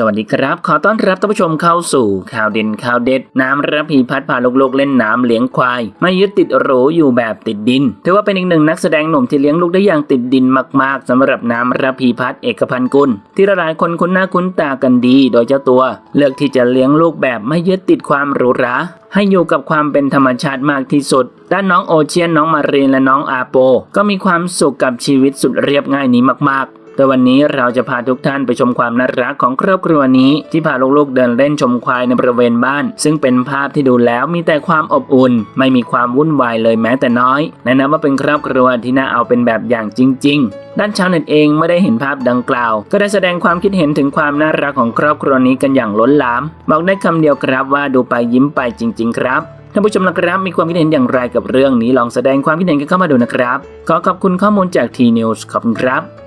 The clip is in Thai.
สวัสดีครับ ขอต้อนรับท่านผู้ชมเข้าสู่ข่าวเด่นข่าวเด็ด น้ำระพีพัฒน์พาลูกๆเล่นน้ำเลี้ยงควาย ไม่ยึดติดหรูอยู่แบบติดดิน ถือว่าเป็นอีกหนึ่งนักแสดงหนุ่มที่เลี้ยงลูกได้อย่างติดดินมาก ๆสำหรับน้ำระพีพัฒน์เอกพันธ์กุล ที่หลายคนคุ้นหน้าคุ้นตากันดี โดยเจ้าตัว เลือกที่จะเลี้ยงลูกแบบไม่ยึดติดความหรูหราให้อยู่กับความเป็นธรรมชาติมากที่สุด ด้านน้องโอเชียนน้องมารีนและน้องอาโป ก็มีความสุขกับชีวิตสุดเรียบง่ายนี้มากๆ แต่วันนี้เราจะพาทุกท่านไปชมความน่ารักของครอบครัวนี้ ที่พาลูกๆเดินเล่นชมควายในบริเวณบ้าน ซึ่งเป็นภาพที่ดูแล้วมีแต่ความอบอุ่น ไม่มีความวุ่นวายเลยแม้แต่น้อยแนะนำว่าเป็นครอบครัวที่น่าเอาเป็นแบบอย่างจริง ๆด้านชาวเน็ตเองไม่ได้เห็นภาพดังกล่าว ก็ได้แสดงความคิดเห็นถึงความน่ารักของครอบครัวนี้กันอย่างล้นหลาม บอกได้คำเดียวครับว่าดูไปยิ้มไปจริง ๆ ครับท่านผู้ชมนะครับมีความคิดเห็นอย่างไรกับเรื่องนี้ลองแสดงความคิดเห็นกันเข้ามาดูนะครับ ขอขอบคุณข้อมูลจาก T News ขอบคุณครับ